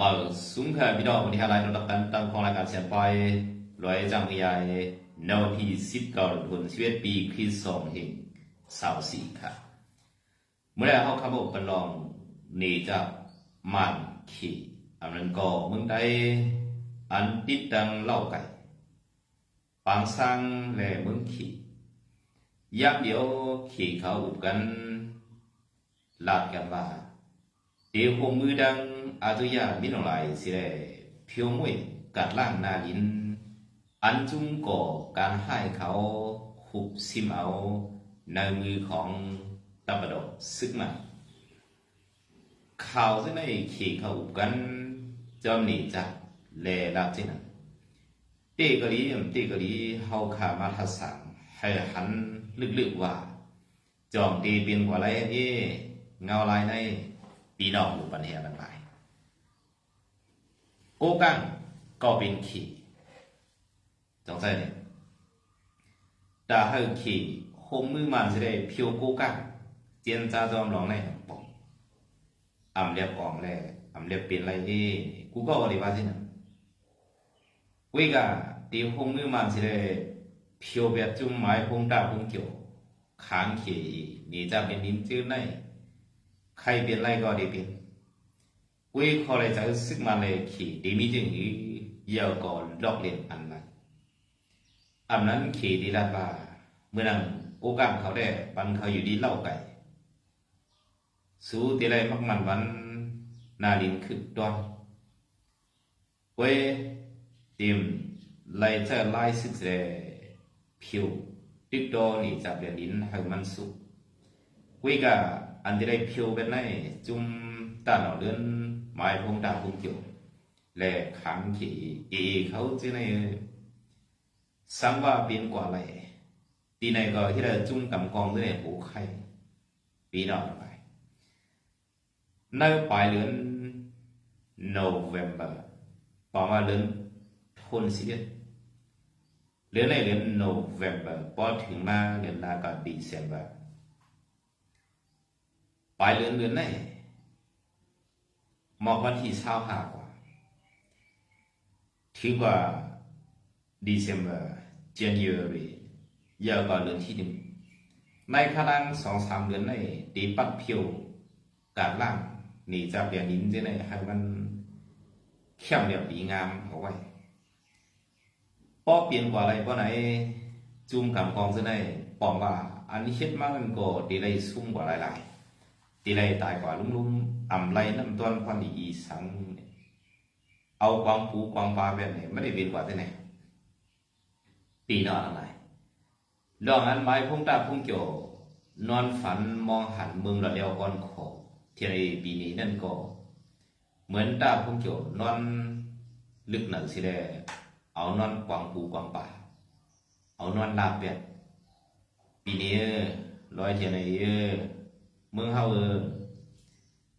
มาสุงค่ะพี่น้องวันนี้อะไรเราตักันตั้งของรายการเสียงไปร้อยจังยายแนวที่สิบเก้าทุนชีวิตปีคริสต์สองเฮงสาวสี่ค่ะ เมื่อไรเขาขับรถกันลองหนีจากมันขี่อันนั้นก็เมืองใดอันติดดังเล่าไก่ปางสังและเมืองขี่ยักเดียวขี่เขาอุบกันลาดกันว่า เดี๋ยวคมือดังอาตุยามินองไหลสิได้เพียวมวยกัดล่างนาลิน อันจุงก่อการให้เขาขุบซิมเอาในมือของตะบดกซึกมาข่าวที่ในขี่เขาอุบกันจอมหนีจากแลลาที่นั่นเตกะลีมเตกะลีเฮาขามาทัสสังให้หันลึกๆว่า จอมตีเป็นกว่าไรเอ้เงาลายใน ปีนอกหมู่ปัญญาทั้งหลายโกกังก็เป็นขี่จงใจเนี่ยดาให้ขี่คงมือมันจะได้เพียวโกกังเจียนจ้าจอมลองในปองอำเรียบอองแลอำเรียบเป็นไรเอ้กูก็อริวาสินะเวกาตีคงมือมันจะได้เพียวแบบจุ่มไม้พงดาพงเกี่ยวขางขี่นี่จะเป็นนิ้นจื้อใน ใครเป็นไรก็ได้เป็นเว้ยขอเลยจะซึกมาเลยขี่ดีมีจึงอีเยาวก่อนลอกเล่นอันนั้นอันนั้นขี่ดีลาบาเมื่อนั้นโอกาสเขาได้ปันเขาอยู่ดีเล่าไก่สู้ตีไรมักมันวันนาลินคือดอนเว้ยเตรียมไล่เธอไล่ซึกเสผิวติดดอนี่จับเดือนลินให้มันสุกเว้ยกะ อันที่ได้เพียวเป็นในจุ่มตาหนอเดือนหมายพงดาพงเกี่ยวและขังขี่เอเขาจะในสังว่าเป็นกว่าไรตีในก็ที่เราจุ่มกำกองด้วยหูไข่ปีนอกไปในปลายเดือน November ประมาณเดือนทุนสิเดือนเดือนในเดือน November พอถึงมาเดือนหนาก็ December ปลายเดือนเดือนไหนหมอกวันที่เช้าหากว่าถึงกว่า December January ยาวกว่าเดือนที่หนึ่งในขณะสองสามเดือนในตีปัดเพียวการล่างหนีจากเดือนนี้จะไหนให้มันเข้มเรียบดีงามเอาไว้ป้อเปลี่ยนกว่าอะไรป้อไหนจุ่มกำกองจะไหนปอมว่า อันนี้เฮ็ดมามันก็ดีได้ซุ่มกว่าหลายๆ ตีไรตายกว่าลุ่มๆอ่ำไรน้ำต้นพันอีสังเอากวางปูกวางปลาแบบนี้ไม่ได้เวียนกว่าที่ไหนปีนอนอะไรลองอันไม้พุ่งตาพุ่งเกี่ยวนอนฝันมองหันเมืองระเดียวก้อนขอที่ในปีนี้นั่นก็ เหมือนตาพุ่งเกี่ยวนอนลึกหนังสิแดเอานอนกวางปูกวางปลาเอานอนลาบแบบปีนี้ร้อยเทียนไอ้เออ มืองเฮาเออ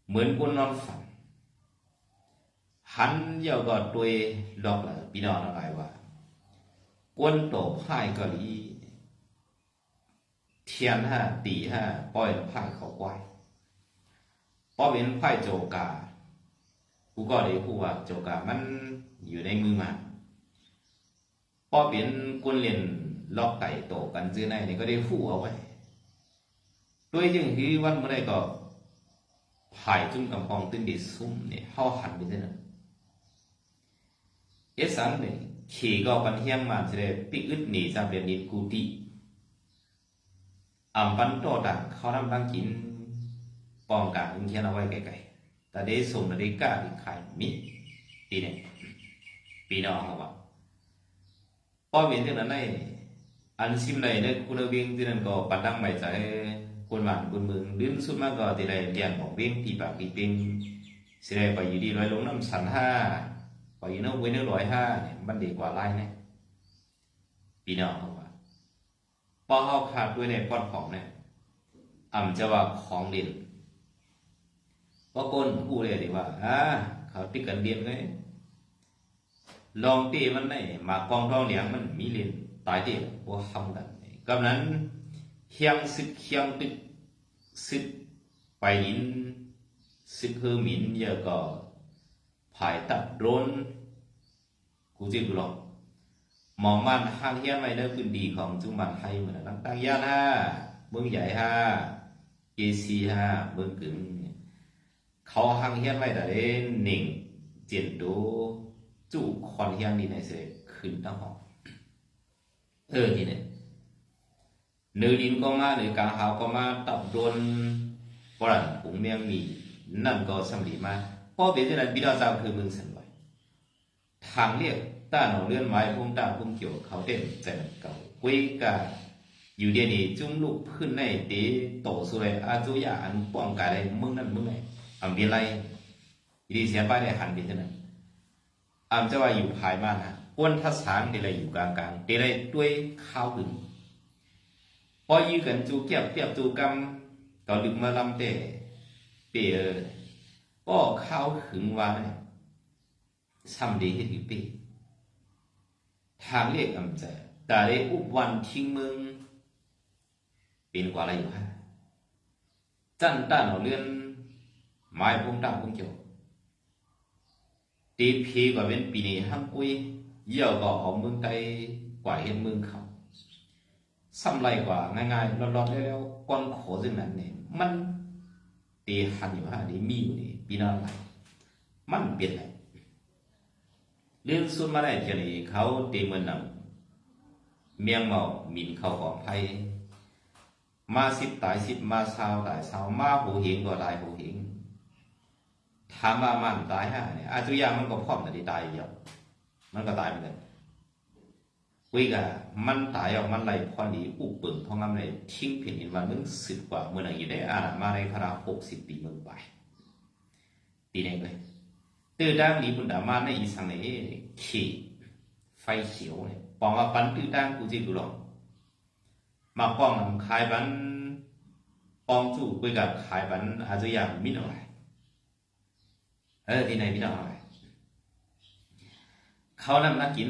เหมือนคนนอนฝันหันเยาวก็ตัวดอกละพี่น้องอะไรว่ากวนโตพ่ายก็ลีเทียนห้าตีห้าปล่อยพ่ายเขาไว้พอเป็นพ่ายโจกากูก็ได้พูดว่าโจกามันอยู่ในมือมันพอเป็นกวนเรียนล็อกไก่โตกันซื้อในนี่ก็ได้พูดเอาไว้ ด้วยจึงที่วันเมื่อไรก็ผายจุ่มกำปองตึงดีซุ่มเนี่ยเข้าหันไปที่นั่นเอสันเนี่ยขี่ก็ปันเฮียมมาจะได้ปิอึดหนีจากเรียนนิดกูตีอ่ำปันโตดังเขาทำดังกินปองการเขียนเอาไว้ไกลๆแต่ได้ส่งนาฬิกาที่ขายมิตีเนี่ยปีน้องเขาว่าพอเป็นที่นั้นได้อันซิมเลยเนี่ยคุณเวียงที่นั่นก็ปัดดังไม่ใจ คนบ้านคนเมืองดื่มสุดมากก็ที่ได้เรียนของเวียงที่ปากที่เป็นสิได้ไปอยู่ดีร้อยลงน้ำสันห้าไปอยู่น้ำเว้นร้อยห้าเนี่ยมันดีกว่าไล่เนี่ยปีน้องเขาว่าพอเขาขาดด้วยในปอดของเนี่ยอ่ำจะว่าของเด่นเพราะคนพูดเลยดีว่าอ่าเขาติดกันเดียนไงลองตีมันไหนมากองทองเหลียงมันมีเรียนตายตีว่าทำกันกำนั้น เฮียงซึกเฮียงตึกซึกไปยินซึกเฮอมินเยอะก็ภายตัดโดรนกูจิกูหรอกมองมันห้างเฮียนไว้ในพื้นที่ของจุมันไทยเหมือนตั้งตั้งยานห้าเมืองใหญ่ห้าเอซีห้าเมืองกึ่งเขาห้างเฮียนไว้แต่เด่นหนึ่งเจียนโดจู่คอนเฮียนนี่ในเสกขึ้นตั้งหอกเออนี่เนี่ย nơi đến có ma nơi càng hào có ma tập đôn có lần cũng miệng mì nằm có xăm lý ma có biết thế là bị đào giao คือมึงสันไว้ทางเรียกต้านอเลื่อนไม้พุ่มตาพุ่มเกี่ยวเขาเด่นใจมันเก่ากุ้ยกาอยู่เดียวนี้จุ้มลูกขึ้นในตีโตสุเลยอาจุยาอันป้องกันได้มึงนั่นมึงไงอำเบียไรดีเสียไปได้หันไปเท่านั้นอำจะว่าอยู่ภายบ้านฮะอ้วนทัศางเดลัยอยู่กลางกลางเดลัยด้วยข้าวหึง พอยืกันจูเก็บเปียบจูกำก็ดึกมาลำเตะเปียก็ข้าวขึงว่าเนี่ยซ้ำดีให้ถึงปีทางเรียกอำใจแต่ได้อุบวันทิ้งมึงเป็นกว่าอะไรอยู่ฮะจันต้านเอาเลื่อนไม้พุ่งตั้งพุ่งเกี่ยวตีพีกว่าเป็นปีนี้ห้ามกุยเยี่ยวก็เอาเมืองไตกว่าเห็นเมืองเขา ซ้ำไรกว่า ง่ายๆร้อนๆแล้วๆก้อนขอซึ่งนั้นเนี่ยมันตีหันอยู่ฮะนี่มีอยู่นี่ปีหน้าไรมันเปลี่ยนไรเรื่องสุดมาได้เจนี่เขาเตเมือนนำเมียงเมาหมินเขาของไทยมาสิบตายสิบมาชาวตายชาวมาหูหิงก็ตายหูหิงถามว่ามันตายฮะเนี่ยอาจุยามันก็พร้อมแต่ที่ตายเดียวมันก็ตายเหมือนกัน 为ก满มันตายออกมันไหลพอดีอุปเปิงพองคำเลยทิ้งเพียงอินวันมึงสิบกว่าเมื่อไหร่ได้อ่านมาในพระหกสิบปีเมืองไปตีแดงเลยตื้อด่างนี้บุญดามาในอีสังเลยขี่ไฟเขียวเลยปองว่าปันตื้อด่างกูจะดูหลอกมาป้องขายบันปองจู่กุกัขายบันอาจจะอย่างมิหน่อยเออทีไหนมิหน่อยเขานำนักกิน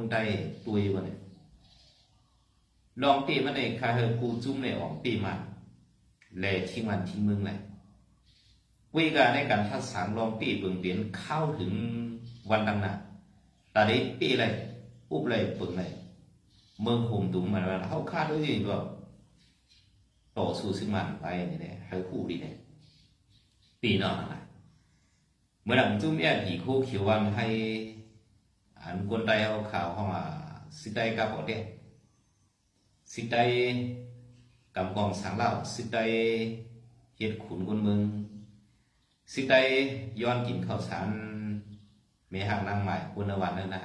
องใดตัวอยู่เนี่ยลองตีมันในคาเฮกูจุ้มในออกตีมันแลทิ้งมันทิ้งเมืองเลยวิการในการทัศสางลองตีเปลี่ยนเปลียนเข้าถึงวันดังหน้าตาได้ปีเลยอุบเลยปิงเลยเมืองห่มตุ้มมันว่าเขาคาดด้วยก็ต่อสู้ซึ่งมันไปนี่แหละให้คู่ดีเนี่ยปีนอกอะไรเมื่อหลังจุ้มแอบผีคู่เขียววันให้ อันคนใดเอาข่าวเข้ามาสิได้กับบอเด้สิได้กำกองสังเล่าสิได้เฮ็ดขุนคนเมืองสิได้ย้อนกินข้าวสารเมหักนางใหม่คนละวันนั่นนะ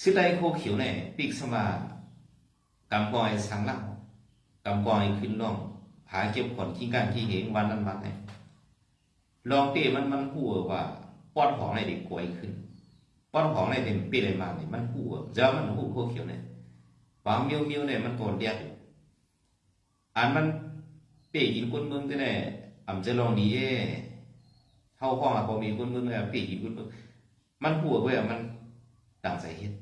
สิได้โคเขียวเนี่ยปีกสมากำกองสังเล่ากำกองขึ้นล่องหาเก็บผลที่การที่เห็นวันนั้นวันเนี่ยลองเต้มันมันหัวว่าปอนของในเด็กกวยขึ้น ป้อนของในเด็กปีอะไรมาเนี่ยมันหัวเจ้ามันหัวโคเขียวเนี่ยความเมียวเมียวเนี่ยมันก่อนเดียดอันมันเปีกินคนเมืองที่ไหนอ่ำจะลองดีเอ้เท่าห้องอะพอมีคนเมืองเนี่ยเปีกินคนเมืองมันหัวเว้ยมันตั้งใจเฮ็ด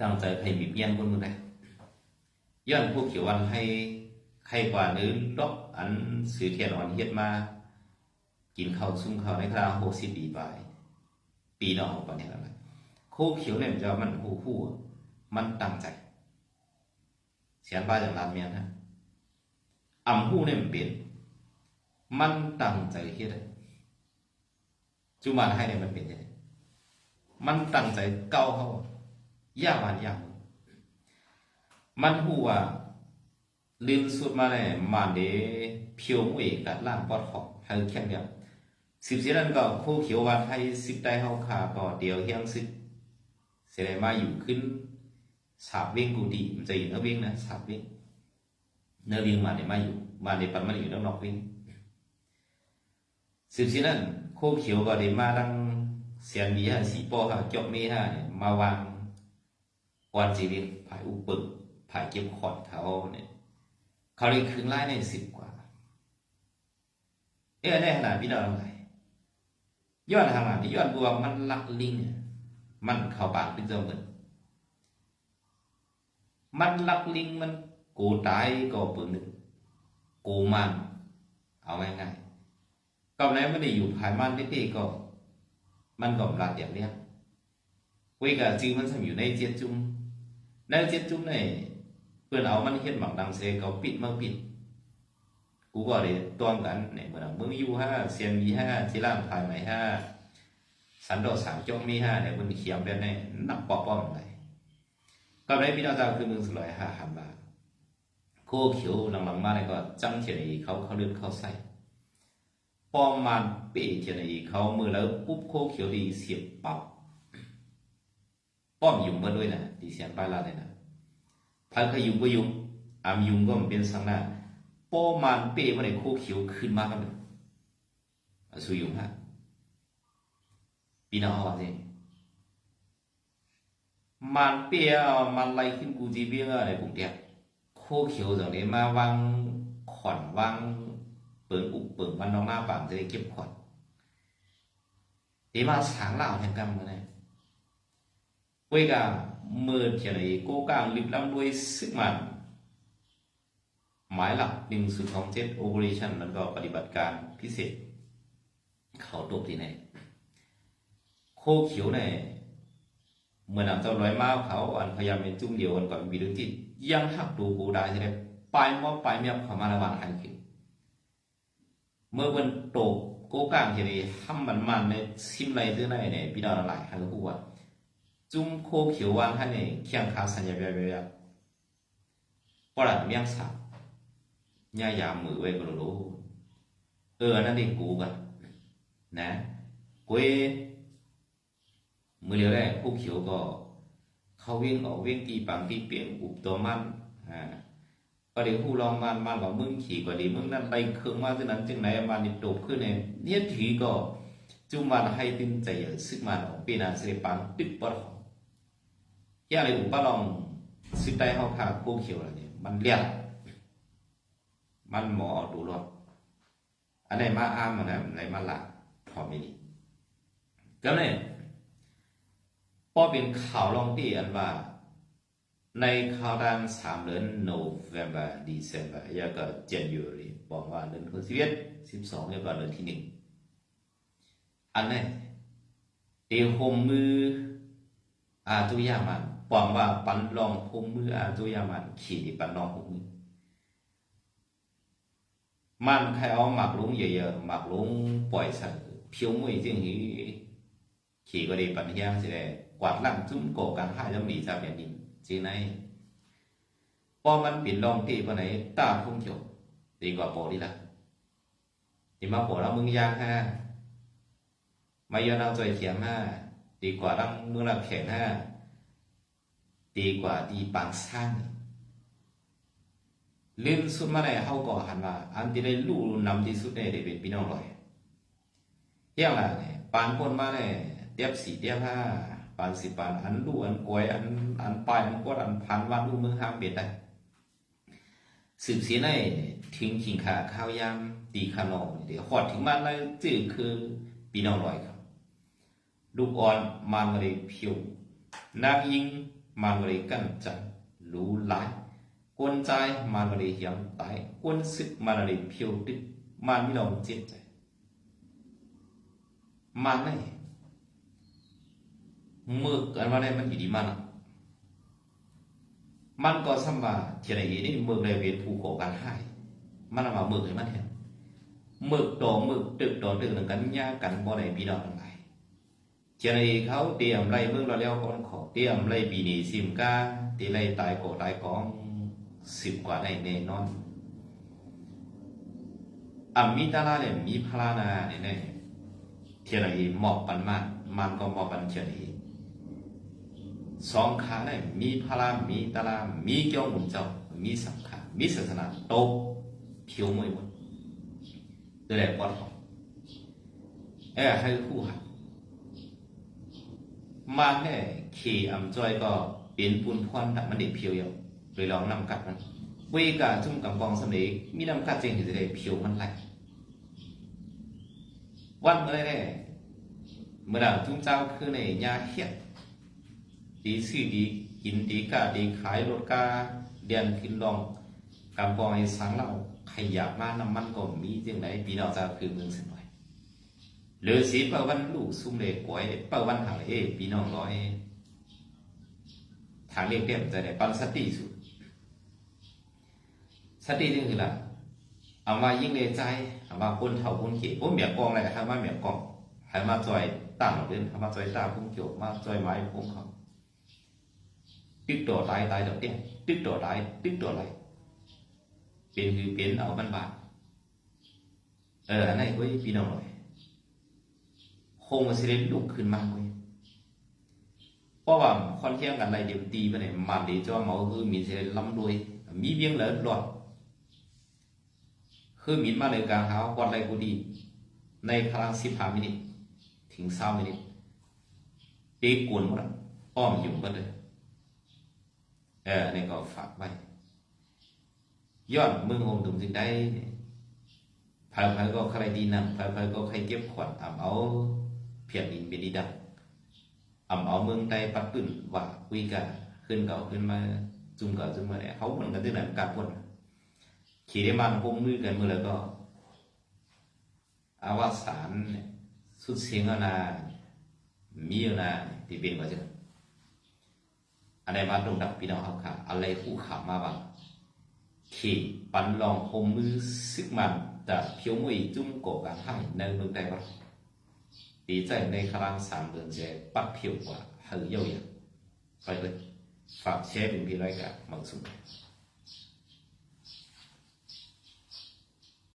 ตั้งใจให้มีเพียนคนเมืองได้ย้อนพวกเขียววันให้ใครกว่านื้อลอกอันสื่อเทียนอ่อนเฮ็ดมา กินข้าวซุ่มข้าวในคราวหกสิบปีไป ปีนอกปานนี้แล้วโคเขียวเนี่ยมันจะมันหูหูมันตั้งใจเสียนป้าอย่างร้านเมียนฮะอ่ำหูเนี่ยมันเปลี่ยนมันตั้งใจเฮ็ดจุมันให้เนี่ยมันเป็นยังไงมันตั้งใจเก้าเขายากวันยากมันหูว่าลินสุดมาเนี่ยมันเดเพียวมวยกัดล่างปอดหอกให้แข็งเดียว สิบสี่นั้นก็คู่เขียววันให้สิบได้เฮาขาก็เดียวเฮียงสิบเสด็จมาอยู่ขึ้นสาบเว้งกูดีมันจะอยู่เนื้อเว้งนะสาบเว้งเนื้อเว้งมาเนี่ยมาอยู่มาในปันมันอยู่นอกนอกเว้งสืบสินั้นโคเขียวก็ได้มาดังเสียนดีฮะสีปอฮะจอกมีฮะเนี่ยมาวางวันจีวินผายอุปึกผายเก็บขอดเขาเนี่ยเขาเลยคืนไล่ในสิบกว่าเอ้ยในขนาดพี่น้องเท่าไหร่ ย้อนทางหลังที่ย้อนบัวมันลักลิงมันเข้าปากเป็นเจ้าเหมือนมันลักลิงมันกูตายก็ปืนหนึ่งกูมันเอาง่ายๆก็ไหนไม่ได้อยู่ภายมันนิดๆก็ มันก็ลัดอย่างเนี้ยเว้ยกับจือมันสมอยู่ในเจ็ดจุ้มในเจ็ดจุ้มเนี่ยเพื่อนเอามันเฮ็ดหมักดังเซเขาปิดมาปิด กูก็เลยต้อนกันเนี่ยเหมือนมึงอยู่ห้าเซียนมีห้าที่ล่างภายไหมห้าสันโดษสามจงมีห้าเนี่ยมันเขียมเป็นในนับปอป้อมไหนก็ได้พี่น้องเจ้าคือมึงสลอยห้าหันมาโคเขียวหลังๆมาเนี่ยก็จังเทียนอีเขาเขาเลือดเขาใส่ป้อมมันเปเทียนอีเขามือแล้วปุ๊บโคเขียวดีเสียบเป่าป้อมยุ่งมาด้วยนะดีเสียนไปลาเลยนะพันขยุ่งก็ยุ่งอามยุ่งก็มันเป็นสังหน้า ป้อมันเป้มาในโคเขียวขึ้นมากันเลยสุยุงฮะปีน้องว่าสิมันเปียมันไล่ขึ้นกูจีเบียงอะไรปุ่มเดียโคเขียวจากนี้มาวางขอนวางเปิงอุกเปิงมันน้องหน้าปังจะได้เก็บขอนดีมาสางเหล่าแห่งกรรมมาเนี่ยเว้ยกาเมื่อเทียนไอ้โกกางลิบล้ำด้วยซึกมัน หมายหลักหนึ่งสุดของเจ็ดโอเปอเรชันมันก็ปฏิบัติการพิเศษ เขาตบที่ไหนโคเขียวเนี่ยเมื่อนำเจ้าร้อยมาเขาอันพยายามเป็นจุ่มเดียวกันก่อนวิดึงที่ยังหักดูกูได้ใช่ไหมปลายมอปลายเมียบเขามาระหวังหันขึ้นเมื่อวันโตกโกกางทีนี้ทำมันมันในซิมไรเรื่องไหนเนี่ยพี่น้องหลายหันกูว่าจุ่มโคเขียววันท่านเนี่ยเคียงคาสัญญาเบียเบียปลัดเมียงสาว ย่ายามมือเวก็รู้ เออนั่นดิกูกันะกูเมือเดียวแรกผู้เขียวก็ เขาวิ่งออกวิ่งตีปังตีเปลี่ยนอุบตัวมันอ่าก็เดี๋ยวผู้ลองมันมันว่ามึงขี่กว่ดีมึงนั่นไปเครื่องมาที่นั้นจึงไหนมันนี่โดขึ้นเนี่ยเนี่ยถีก็จุมันให้ตินใจซึ่งมันของปีนันสิปังปิดปอดของย่าเลยอุปลองสิตใจเขาขผู้เขียวอะไรเนี่ยมันเลี้ย มันหมอดูรถอันไหนมาอ้ามมันนะไหนมาละพอไม่ดีก็เนี่ยพอเป็นข่าวลองที่อันว่า ในข่าวดังสามเดือน November December ยาก็ January บอกว่าเดือนพฤศจิกายนสิบสองยาก็เดือนที่หนึ่งอันนี้เดี๋ยวหมมืออาตุยามันบอกว่าปันลองหมมืออาตุยามันขี่ปันลองหมมือ มันแค่เอาหมักลุงเยอ慢开熬马龙爷爷马งปล่อยสัตว์เพียวมุ่ยจึงหีขี่ก็ได้ปัญญาสิได้กวาดล้างจุ้มโกกันหาย่อมหนีจากอย่างนี้จีไหนพอมันปิ่นลองที่ปไหนตาพุ่งจบดีกว่าโปดีละดีมาโปแล้วมึงยากฮะมายอนเอาใจเขียนฮะดีกว่ารังมึงลังแข็งฮะดีกว่าดีปางสั้น ลื่นสุดมาเลยเขาก็หันว่าอันที่ได้ลู่นำที่สุดเนี่ยได้เป็นพี่น้องลอยย่างไรเนี่ยปานคนมาเนี่ยเตียบสี่เตียบห้าปานสิปานอันลู่อันกวยอันอันปลายอันกดอันพันวันลู่มือห้ามเบ็ดได้สืบเสียในทิ้งขิงขาข้าวยามตีขนมเดี๋ยวหอดถึงมันแล้วจื่อคือพี่น้องลอยครับลูกอ่อนมันเลยเพียวนางยิงมันเลยกันจันรู้หลาย quân trai mà nó để hiểm tái quân sức mà nó để phiêu tích mà mi lòng chết rồi mà này mực anh vào đây mình chỉ đi mà มันก็สมาเทียนไอ้นี่มึกในเวทภูโขกันให้มันมามึกให้มันเห็นมึกต่อมึกตึกต่อตึกหนึ่งกันยากันบ่ได้พี่น้องทั้งหลายเทียไอ้เขาเตรียมไล่มึกเราแล้วก่อนขอเตรียมไล่ปีนี้ซิมกาตีไล่ตายโกตายกอง สิบกว่าได้แน่นอนอัมมิตาลาเนี่ยมีพลานาเนี่ยเนี่ยเทียนอีหมอบปันมากมันก็หมอบปันเทียนอีสองขาเนี่ยมีพลามีตาลามีเกี่ยวมุ่งเจ้ามีสังขามีศาสนาโตผิวมวยหมดเดี๋ยแหละปอดองเอ้ให้คู่หัดมาแน่ขี่อำจ้อยก็เป็นปูนพรดักมันเด็กเพียวอยู่ โดยลองนำกัดมันเวกาจุ่มกำปองสำเร็จมีนำกัดจริงจะได้เพียวมันไหลวันอะไรแน่ยเมื่อเราจุ่มเจ้าคือในยาเฮียดีซื้อดีกินดีกาดีขายรถกาเดียนขึ้นลองกำปองไอ้สังเราขยับมาน้ำมันก็มีจังไหนปีนอเจ้าคือเมืองสิหน่อยหรือสีเปิดวันลูกซุ่มเลยกวยเปิดวันหางเอพี่น้องร้อยทางเรียกเรียบจะได้ปันสติสุด สตินี่คืออะเอามายิ่งในใจเอามาคนเท่าคนเขียผมเหมียกองอะไรให้มาเหมียกองให้มาจอยตั้งเดินให้มาจอยตาพุ่งเกี่ยวมาจอยไม้พุ่งเขาตึกตัวตายตายตัวเตี้ยตึกตัวตายตึกตัวไหลเป็นคือเป็นเอาบันบาเอออันไหนเว้ยพี่น้องร้อยคงสิได้ลุกขึ้นมาเว้ยเพราะว่าคอนเทียงกันอะไรเดี๋ยวตีไปไหนมันเดี๋ยวจะหมอคือมีเสิได้ล้ำด้วยมีเบี้ยงเหลือหลอด คือมีมาเลยกลางเท้าก่อนไรกูดี ในพลังสิบห้ามินิถึงสามินิเปีกวนหมดอ้อมอยู่กันเลยเออนี่ก็ฝากไว้ยอดมึงโฮมถึงสิ่งใดเผยๆก็ใครดีนังเผยๆก็ใครเก็บขวดอ่ำเอา เพียงดินเป็นดีดังอ่ำเอาเมืองใดปัดปืนว่าคุยกันขึ้นเก่าขึ้นมาจุ่มเก่าจุ่มมาเนี่ยเขาเหมือนกันที่ไหนการพ่น ขี่ได้มันพมมือกันมือแล้วก็ อาวสานสุดเสียงเอานามีนาที่เป็นว่าจะอันไหนมาตรงดับพี่น้องเขาค่ะอะไรคู่ขามาบ้างขี่ปันลองคมมือซึกมันจะเพียวมวยจุ่มโกกันให้ในเมืองใดบ้างดีใจในครั้งสามเดือนเจปักเพียวกว่าเฮยเยี่ยวอย่างไปเลยฝากแชร์เป็นพี่ร้อยกับมังสุน